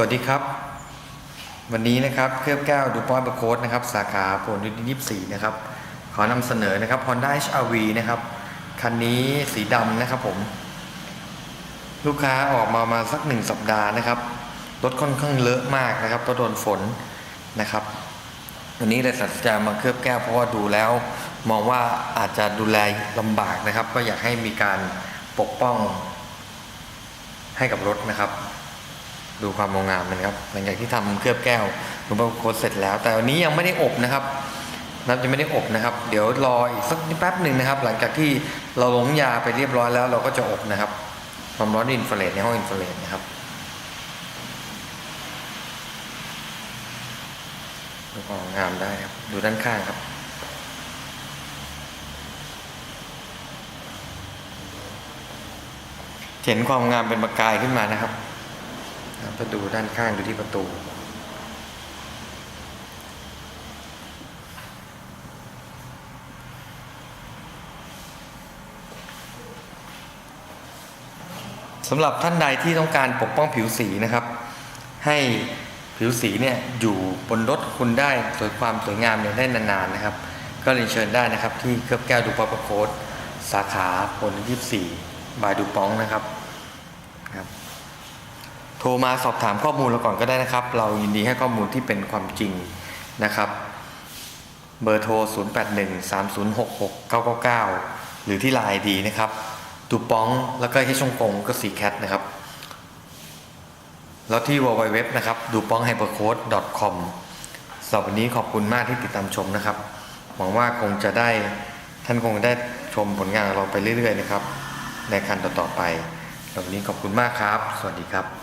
สวัสดีครับ วันนี้นะครับเคลือบแก้วดูปอนประโคดนะครับ สาขาผลยุทธยี่สี่นะครับ ขอนำเสนอนะครับ Honda HRV นะครับ คันนี้สีดำนะครับผม ลูกค้าออกมามาสักหนึ่งสัปดาห์นะครับรถค่อนข้างเลอะมากนะครับเพราะโดนฝนนะครับ วันนี้เลยตัดสินใจมาเคลือบแก้วเพราะว่าดูแล้ว มองว่าอาจจะดูแลลำบากนะครับ ก็อยากให้มีการปกป้องให้กับรถนะครับ ดูความงามมันครับหลังจากที่ทำเคลือบแก้วหลวงพ่อโคตเสร็จแล้ว แต่วันนี้ยังไม่ได้อบนะครับนับยังไม่ได้อบนะครับ เดี๋ยวรออีกสักแป๊บหนึ่งนะครับ หลังจากที่เราลงยาไปเรียบร้อยแล้ว เราก็จะอบนะครับ ความร้อนอินฟราเรดในห้องอินฟราเรดนะครับดูความงามได้ครับ ดูด้านข้างครับเห็นความงามเป็นประกายขึ้นมานะครับ ครับถ้าดูด้านข้างดูที่ประตูสำหรับท่านใดที่ต้องการปกป้องผิวสีนะครับ ให้ผิวสีเนี่ยอยู่บนรถคุณได้สวยความสวยงามเนี่ยได้นานๆนะครับ ก็เรียนเชิญได้นะครับ ที่เคลือบแก้วดูปอประโคดสาขาผลยี่สี่บายดูป้องนะครับครับ โทรมาสอบถามข้อมูลเราก่อนก็ได้นะครับ เรายินดีให้ข้อมูลที่เป็นความจริงนะครับ เบอร์โทร 0813066999 หรือที่ไลน์ดีนะครับตูป้องแล้วก็ที่ช่องกงก็สีแคทนะครับ แล้วที่ www นะครับดูป้อง hypercode com สำหรับวันนี้ขอบคุณมากที่ติดตามชมนะครับ หวังว่าคงจะได้ท่านคงได้ชมผลงานเราไปเรื่อยๆนะครับ ในคันต่อๆไปสำหรับวันนี้ขอบคุณมากครับ สวัสดีครับ